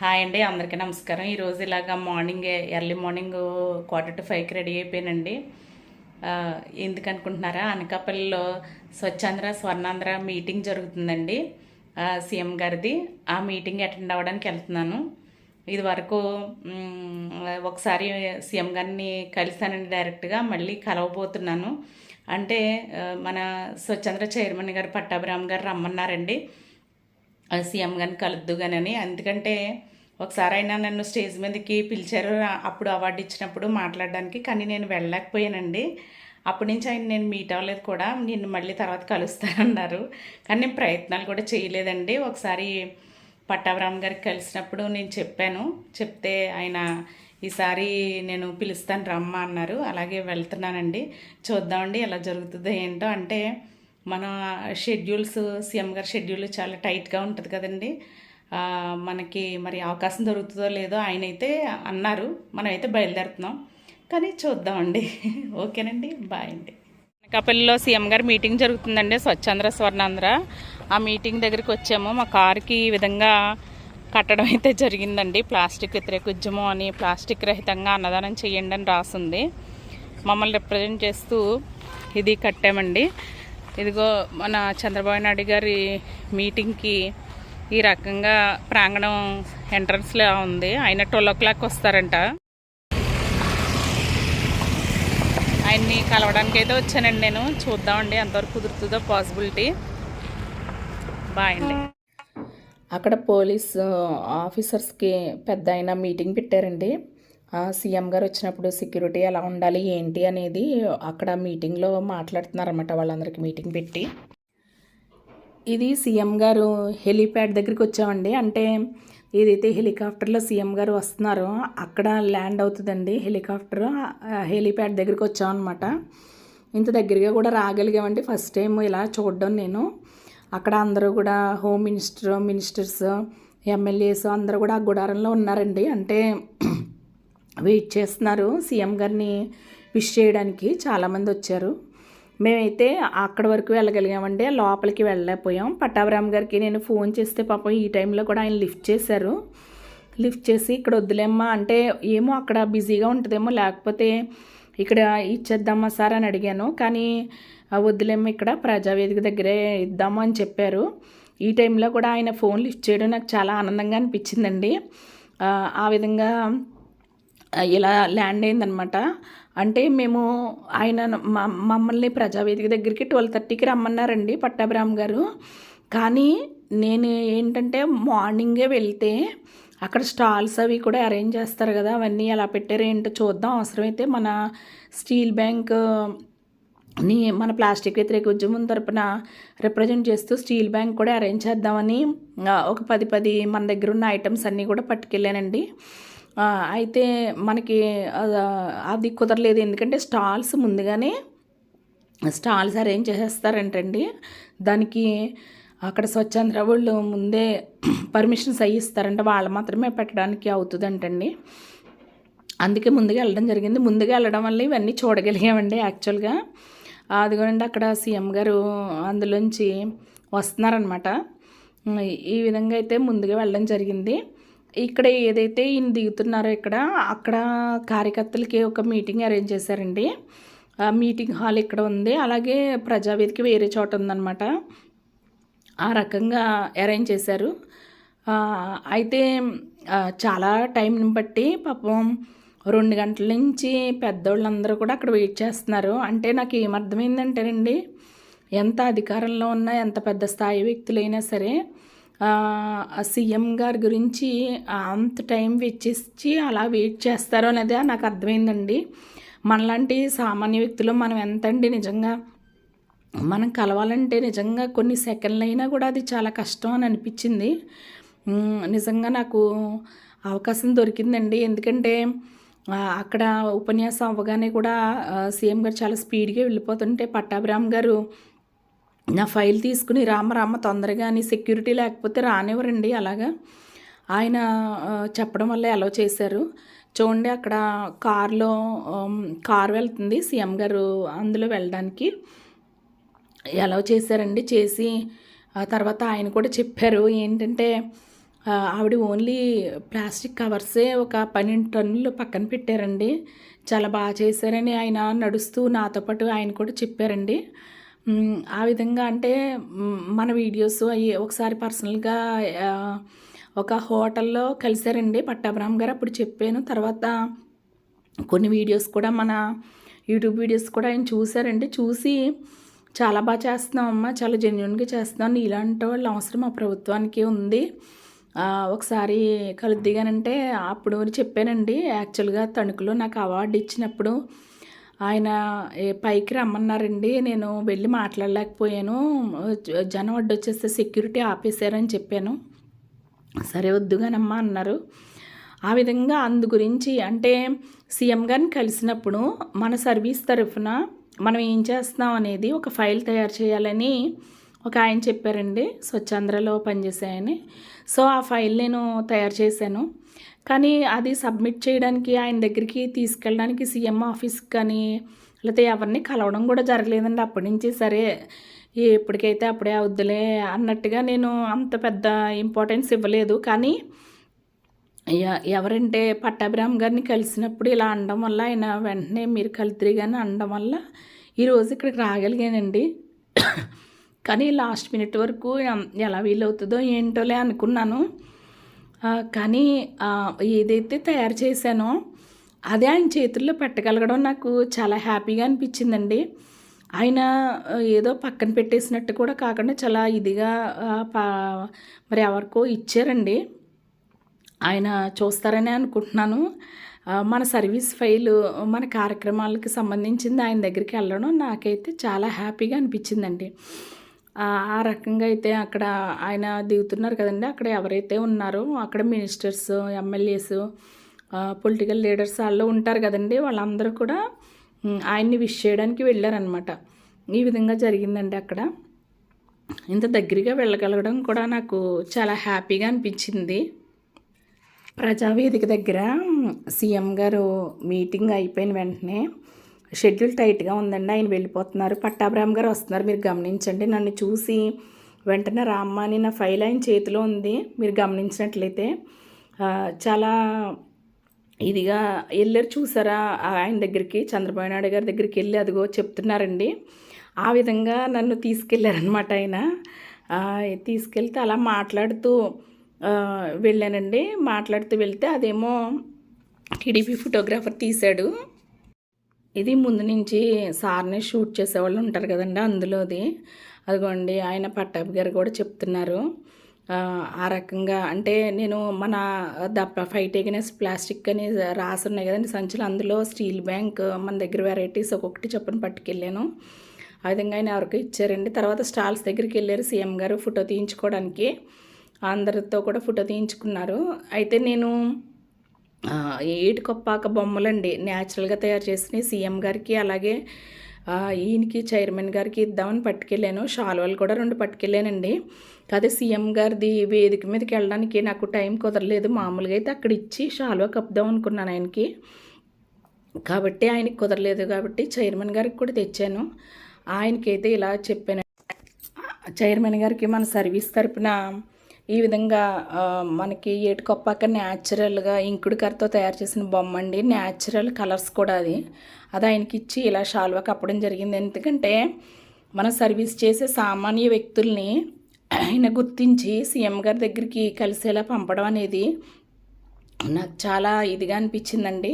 Hi అండి అందరికీ నమస్కారం. ఈరోజు ఇలాగ morning early morning quarter to ఫైవ్కి రెడీ అయిపోయానండి. ఎందుకనుకుంటున్నారా? ఎందుకు అనుకుంటున్నారా అనకాపల్లిలో స్వచ్ఛాంధ్ర స్వర్ణాంధ్ర మీటింగ్ జరుగుతుందండి. సీఎం గారిది. ఆ మీటింగ్ అటెండ్ అవ్వడానికి వెళ్తున్నాను. ఇది వరకు ఒకసారి సీఎం గారిని కలిసానండి డైరెక్ట్గా. మళ్ళీ కలవబోతున్నాను. అంటే మన స్వచ్ఛంద్ర చైర్మన్ గారు పట్టాభిరామ్ గారు రమ్మన్నారండి. సీఎం గారిని కలుద్దు అని ఎందుకంటే ఒకసారి అయినా నన్ను స్టేజ్ మీదకి పిలిచారు. అప్పుడు అవార్డు ఇచ్చినప్పుడు మాట్లాడడానికి. కానీ నేను వెళ్ళలేకపోయానండి. అప్పటి నుంచి ఆయన నేను మీట్ అవ్వలేదు కూడా. నిన్ను మళ్ళీ తర్వాత కలుస్తానన్నారు. కానీ నేను ప్రయత్నాలు కూడా చేయలేదండి. ఒకసారి పట్టాభరామ్ గారికి కలిసినప్పుడు నేను చెప్పాను. చెప్తే ఆయన ఈసారి నేను పిలుస్తాను రమ్మ అన్నారు అలాగే వెళ్తున్నానండి. చూద్దామండి ఎలా జరుగుతుందో ఏంటో. అంటే మన షెడ్యూల్స్ సీఎం గారి షెడ్యూల్ చాలా టైట్గా ఉంటుంది కదండి. మనకి మరి అవకాశం దొరుకుతుందో లేదో ఆయన అయితే అన్నారు. మనమైతే బయలుదేరుతున్నాం. కానీ చూద్దామండి. ఓకేనండి. బాయ్ అండి. అనకాపల్లిలో సీఎం గారి మీటింగ్ జరుగుతుందండి. స్వచ్ఛాంధ్ర స్వర్ణాంధ్ర. ఆ మీటింగ్ దగ్గరికి వచ్చాము. మా కారుకి ఈ విధంగా కట్టడం అయితే జరిగిందండి. ప్లాస్టిక్ వ్యతిరేక ఉద్యమం అని ప్లాస్టిక్ రహితంగా అన్నదానం చేయండి అని రాసింది. మమ్మల్ని రిప్రజెంట్ చేస్తూ ఇది కట్టామండి. ఇదిగో మన చంద్రబాబు నాయుడు గారి మీటింగ్కి ఈ రకంగా ప్రాంగణం ఎంట్రన్స్లో ఉంది. ఆయన ట్వెల్వ్ ఓ క్లాక్ వస్తారంట. ఆయన్ని కలవడానికి అయితే వచ్చానండి నేను. చూద్దామండి ఎంతవరకు కుదురుతుందో పాసిబిలిటీ బాయ్ అండి. అక్కడ పోలీస్ uh, ఆఫీసర్స్కి పెద్ద ఆయన మీటింగ్ పెట్టారండి. సీఎం గారు వచ్చినప్పుడు సెక్యూరిటీ ఎలా ఉండాలి ఏంటి అనేది అక్కడ మీటింగ్లో మాట్లాడుతున్నారన్నమాట వాళ్ళందరికీ మీటింగ్ పెట్టి. ఇది సీఎం గారు హెలీప్యాడ్ దగ్గరికి వచ్చామండి. అంటే ఏదైతే హెలికాప్టర్లో సీఎం గారు వస్తున్నారో అక్కడ ల్యాండ్ అవుతుందండి హెలికాప్టర్ హెలీప్యాడ్ దగ్గరికి వచ్చామన్నమాట. ఇంత దగ్గరగా కూడా రాగలిగామండి. ఫస్ట్ టైం ఇలా చూడడం నేను. అక్కడ అందరూ కూడా హోమ్ మినిస్టర్ మినిస్టర్స్ ఎమ్మెల్యేస్ అందరూ కూడా ఆ గుడారంలో ఉన్నారండి. అంటే వెయిట్ చేస్తున్నారు సీఎం గారిని విష్ చేయడానికి చాలామంది వచ్చారు. మేమైతే అక్కడ వరకు వెళ్ళగలిగామండి. లోపలికి వెళ్ళలేకపోయాం. పట్టాభిరామ్ గారికి నేను ఫోన్ చేస్తే పాపం ఈ టైంలో కూడా ఆయన లిఫ్ట్ చేశారు. లిఫ్ట్ చేసి ఇక్కడ వద్దులేమ్మా అంటే ఏమో అక్కడ బిజీగా ఉంటుందేమో లేకపోతే ఇక్కడ ఇచ్చేద్దామా సార్ అని అడిగాను. కానీ వద్దులేమ్మా ఇక్కడ ప్రజావేదిక దగ్గరే ఇద్దాము అని చెప్పారు. ఈ టైంలో కూడా ఆయన ఫోన్ లిఫ్ట్ చేయడం నాకు చాలా ఆనందంగా అనిపించిందండి. ఆ విధంగా ఇలా ల్యాండ్ అయిందనమాట. అంటే మేము ఆయన మ- మమ్మల్ని ప్రజావేదిక దగ్గరికి ట్వెల్వ్ థర్టీకి రమ్మన్నారండి పట్టాభిరామ్ గారు. కానీ నేను ఏంటంటే మార్నింగే వెళ్తే అక్కడ స్టాల్స్ అవి కూడా అరేంజ్ చేస్తారు కదా అవన్నీ ఎలా పెట్టారో ఏంటో చూద్దాం. అవసరమైతే మన స్టీల్ బ్యాంక్ని మన ప్లాస్టిక్ వ్యతిరేక ఉద్యమం తరపున రిప్రజెంట్ చేస్తూ స్టీల్ బ్యాంక్ కూడా అరేంజ్ చేద్దామని ఒక పది పది మన దగ్గర ఉన్న ఐటమ్స్ అన్నీ కూడా పట్టుకెళ్ళానండి. అయితే మనకి అది కుదరలేదు. ఎందుకంటే స్టాల్స్ ముందుగానే స్టాల్స్ అరేంజ్ చేసేస్తారంటండి. దానికి అక్కడ స్వచ్ఛంద్ర వాళ్ళు ముందే పర్మిషన్స్ అయ్యి ఇస్తారంట వాళ్ళు మాత్రమే పెట్టడానికి అవుతుందంటండి. అందుకే ముందుగా వెళ్ళడం జరిగింది. ముందుగా వెళ్ళడం వల్ల ఇవన్నీ చూడగలిగామండి యాక్చువల్గా. అదిగోండి అక్కడ సీఎం గారు అందులోంచి వస్తున్నారనమాట ఈ విధంగా అయితే ముందుగా వెళ్ళడం జరిగింది. ఇక్కడ ఏదైతే ఈయన దిగుతున్నారో ఇక్కడ అక్కడ కార్యకర్తలకి ఒక మీటింగ్ అరేంజ్ చేశారండి. మీటింగ్ హాల్ ఇక్కడ ఉంది. అలాగే ప్రజావేదిక వేరే చోట ఉందన్నమాట. ఆ రకంగా అరేంజ్ చేశారు. అయితే చాలా టైంని బట్టి పాపం రెండు గంటల నుంచి పెద్దోళ్ళందరూ కూడా అక్కడ వెయిట్ చేస్తున్నారు. అంటే నాకు ఏమర్థమైందంటేనండి ఎంత అధికారంలో ఉన్నా ఎంత పెద్ద స్థాయి వ్యక్తులైనా సరే సీఎం గారి గురించి అంత టైం వెచ్చించి అలా వెయిట్ చేస్తారో అనేది నాకు అర్థమైందండి. మనలాంటి సామాన్య వ్యక్తులు మనం ఎంతండి నిజంగా? మనం కలవాలంటే నిజంగా కొన్ని సెకండ్లు అయినా కూడా అది చాలా కష్టం అని అనిపించింది. నిజంగా నాకు అవకాశం దొరికిందండి. ఎందుకంటే అక్కడ ఉపన్యాసం అవ్వగానే కూడా సీఎం గారు చాలా స్పీడ్గా వెళ్ళిపోతుంటే పట్టాభిరామ్ గారు నా ఫైల్ తీసుకుని రామ రామ తొందరగా అని సెక్యూరిటీ లేకపోతే రానివ్వరండి అలాగా. ఆయన చెప్పడం వల్ల అలౌ చేశారు? చూడండి అక్కడ కార్లో కారు వెళ్తుంది సీఎం గారు అందులో వెళ్ళడానికి. ఎలా చేశారండి? చేసి ఆ తర్వాత ఆయన కూడా చెప్పారు ఏంటంటే ఆవిడ ఓన్లీ ప్లాస్టిక్ కవర్సే ఒక పన్నెండు టన్నులు పక్కన పెట్టారండి. చాలా బాగా చేశారని ఆయన నడుస్తూ నాతో పాటు ఆయన కూడా చెప్పారండి. ఆ విధంగా అంటే మన వీడియోస్ అవి ఒకసారి పర్సనల్గా ఒక హోటల్లో కలిశారండి పట్టాభిరామ్ గారు. అప్పుడు చెప్పాను. తర్వాత కొన్ని వీడియోస్ కూడా మన యూట్యూబ్ వీడియోస్ కూడా ఆయన చూశారండి చూసి చాలా బాగా చేస్తున్నాం అమ్మ చాలా జెన్యున్గా చేస్తున్నాం ఇలాంటి వాళ్ళ అవసరం మా ప్రభుత్వానికి ఉంది. ఒకసారి కలుద్దిగానంటే అప్పుడు చెప్పానండి. యాక్చువల్గా తణుకులో నాకు అవార్డు ఇచ్చినప్పుడు ఆయన పైకి రమ్మన్నారండి నేను వెళ్ళి మాట్లాడలేకపోయాను జనం అడ్డు వచ్చేస్తే సెక్యూరిటీ ఆపేశారని చెప్పాను. సరే వద్దుగానమ్మా అన్నారు. ఆ విధంగా అందు గురించి అంటే సీఎం గారిని కలిసినప్పుడు మన సర్వీస్ తరఫున మనం ఏం చేస్తున్నాం అనేది ఒక ఫైల్ తయారు చేయాలని ఒక ఆయన చెప్పారండి స్వచ్ఛాంధ్రలో పనిచేసే ఆయన సో ఆ ఫైల్ నేను తయారు చేశాను. కానీ అది సబ్మిట్ చేయడానికి ఆయన దగ్గరికి తీసుకెళ్ళడానికి సీఎం ఆఫీస్కి కానీ లేకపోతే ఎవరిని కలవడం కూడా జరగలేదండి. అప్పటి నుంచి సరే ఎప్పటికైతే అప్పుడే అవుద్దులే అన్నట్టుగా నేను అంత పెద్ద ఇంపార్టెన్స్ ఇవ్వలేదు. కానీ ఎ- ఎవరంటే పట్టాభిరామ్ గారిని కలిసినప్పుడు ఇలా అనడం వల్ల ఆయన వెంటనే మీరు కలిద్రి కానీ అనడం వల్ల ఈరోజు ఇక్కడికి రాగలిగానండి. కానీ లాస్ట్ మినిట్ వరకు ఎలా వీలవుతుందో ఏంటోలే అనుకున్నాను. కానీ ఏదైతే తయారు చేశానో అదే ఆయన చేతుల్లో పెట్టగలగడం నాకు చాలా హ్యాపీగా అనిపించిందండి. ఆయన ఏదో పక్కన పెట్టేసినట్టు కూడా కాకుండా చాలా ఇదిగా పా- మరి ఎవరికో ఇచ్చారండి. ఆయన చూస్తారని అనుకుంటున్నాను. మన సర్వీస్ ఫైలు మన కార్యక్రమాలకు సంబంధించింది ఆయన దగ్గరికి వెళ్ళడం నాకైతే చాలా హ్యాపీగా అనిపించిందండి. ఆ రకంగా అయితే అక్కడ ఆయన దిగుతున్నారు కదండి. అక్కడ ఎవరైతే ఉన్నారో అక్కడ మినిస్టర్స్ ఎమ్మెల్యేస్ పొలిటికల్ లీడర్స్ వాళ్ళు ఉంటారు కదండి. వాళ్ళందరూ కూడా ఆయన్ని విష్ చేయడానికి వెళ్ళారనమాట ఈ విధంగా జరిగిందండి అక్కడ. ఇంత దగ్గరగా వెళ్ళగలగడం కూడా నాకు చాలా హ్యాపీగా అనిపించింది. ప్రజావేదిక దగ్గర సీఎం గారు మీటింగ్ అయిపోయిన వెంటనే షెడ్యూల్ టైట్గా ఉందండి. ఆయన వెళ్ళిపోతున్నారు. పట్టాభ్రామ్ గారు వస్తున్నారు. మీరు గమనించండి. నన్ను చూసి వెంటనే రామ్మ అని నా ఫైల్ ఆయన చేతిలో ఉంది. మీరు గమనించినట్లయితే చాలా ఇదిగా వెళ్ళారు. చూసారా? ఆయన దగ్గరికి చంద్రబాబు నాయుడు గారి దగ్గరికి వెళ్ళి అదిగో చెప్తున్నారండి. ఆ విధంగా నన్ను తీసుకెళ్ళారనమాట ఆయన. తీసుకెళ్తే అలా మాట్లాడుతూ వెళ్ళానండి. మాట్లాడుతూ వెళ్తే అదేమో టీడీపీ ఫోటోగ్రాఫర్ తీశాడు. ఇది ముందు నుంచి సార్ని షూట్ చేసేవాళ్ళు ఉంటారు కదండి అందులోది. అదిగోండి ఆయన పట్టాబ్ గారు కూడా చెప్తున్నారు. ఆ, రకంగా అంటే నేను మన ద ఫైట్ ఎగనెస్ట్ ప్లాస్టిక్ అని రాసి ఉన్నాయి కదండి సంచులు. అందులో స్టీల్ బ్యాంక్ మన దగ్గర వెరైటీస్ ఒక్కొక్కటి చొప్పున పట్టుకెళ్ళాను. ఆ విధంగా ఆయన ఎవరికి ఇచ్చారండి. తర్వాత స్టాల్స్ దగ్గరికి వెళ్ళారు సీఎం గారు ఫోటో తీయించుకోవడానికి. అందరితో కూడా ఫోటో తీయించుకున్నారు. అయితే నేను ఏటికొప్పాక బొమ్మలండి. న్యాచురల్గా తయారు చేసినవి సీఎం గారికి అలాగే ఈయనకి చైర్మన్ గారికి ఇద్దామని పట్టుకెళ్ళాను. షాల్వాలు కూడా రెండు పట్టుకెళ్ళానండి. అదే సీఎం గారిది వేదిక మీదకి వెళ్ళడానికి నాకు టైం కుదరలేదు. మామూలుగా అయితే అక్కడ ఇచ్చి షాల్వా కప్పుదాం అనుకున్నాను ఆయనకి. కాబట్టి ఆయనకి కుదరలేదు కాబట్టి చైర్మన్ గారికి కూడా తెచ్చాను. ఆయనకైతే ఇలా చెప్పాను. చైర్మన్ గారికి మన సర్వీస్ తరపున ఈ విధంగా మనకి ఏటికొప్పాక న్యాచురల్గా ఇంకుడు కర్రతో తయారు చేసిన బొమ్మ అండి. న్యాచురల్ కలర్స్ కూడా అది. అది ఆయనకి ఇచ్చి ఇలా షాల్వా కప్పడం జరిగింది. ఎందుకంటే మనం సర్వీస్ చేసే సామాన్య వ్యక్తుల్ని ఆయన గుర్తించి సీఎం గారి దగ్గరికి కలిసేలా పంపడం అనేది నాకు చాలా ఇదిగా అనిపించిందండి.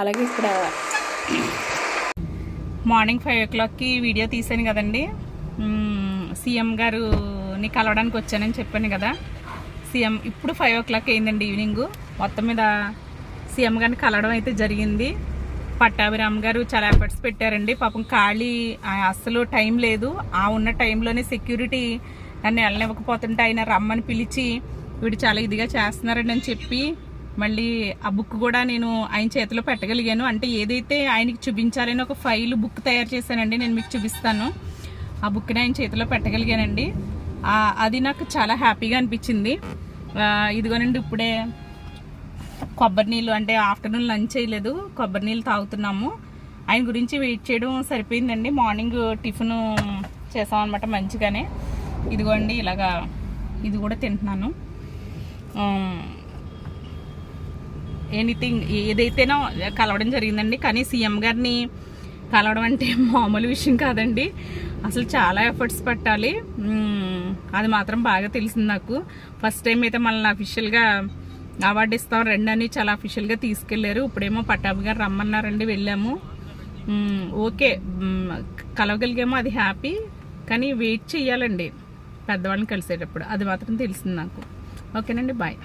అలాగే ఇక్కడ మార్నింగ్ ఫైవ్ ఓ క్లాక్కి వీడియో తీసాను కదండి. సీఎం గారు గారుని కలవడానికి వచ్చానని చెప్పాను కదా. సీఎం ఇప్పుడు ఫైవ్ ఓ క్లాక్ అయిందండి ఈవినింగ్ మొత్తం మీద సీఎం గారిని కలవడం అయితే జరిగింది. పట్టాభిరామ్ గారు చాలా ఎఫర్ట్స్ పెట్టారండి. పాపం ఖాళీ అస్సలు టైం లేదు. ఆ ఉన్న టైంలోనే సెక్యూరిటీ నన్ను వెళ్ళనివ్వకపోతుంటే ఆయన రమ్మని పిలిచి వీడు చాలా ఇదిగా చేస్తున్నారని అని చెప్పి మళ్ళీ ఆ బుక్ కూడా నేను ఆయన చేతిలో పెట్టగలిగాను. అంటే ఏదైతే ఆయనకి చూపించాలని ఒక ఫైల్ బుక్ తయారు చేశానండి నేను మీకు చూపిస్తాను. ఆ బుక్ని ఆయన చేతిలో పెట్టగలిగానండి. అది నాకు చాలా హ్యాపీగా అనిపించింది. ఇదిగోనండి ఇప్పుడే కొబ్బరి నీళ్ళు అంటే ఆఫ్టర్నూన్ లంచ్ చేయలేదు కొబ్బరి నీళ్ళు తాగుతున్నాము. ఆయన గురించి వెయిట్ చేయడం సరిపోయిందండి. మార్నింగ్ టిఫిన్ చేసామన్నమాట మంచిగానే. ఇదిగోండి ఇలాగా ఇది కూడా తింటున్నాను. ఎనీథింగ్ ఏదైతేనో కలవడం జరిగిందండి. కానీ సీఎం గారిని కలవడం అంటే మామూలు విషయం కాదండి. అసలు చాలా ఎఫర్ట్స్ పట్టాలి. అది మాత్రం బాగా తెలిసింది నాకు. ఫస్ట్ టైం అయితే మనల్ని అఫీషియల్గా అవార్డు ఇస్తాం. రండి అని చాలా అఫీషియల్గా తీసుకెళ్ళారు. ఇప్పుడేమో పట్టాభి గారు రమ్మన్నారండి వెళ్ళాము. ఓకే. కలవగలిగేమో కలవగలిగామో అది హ్యాపీ కానీ వెయిట్ చేయాలండి. పెద్దవాళ్ళని కలిసేటప్పుడు. అది మాత్రం తెలిసింది నాకు. ఓకేనండి బాయ్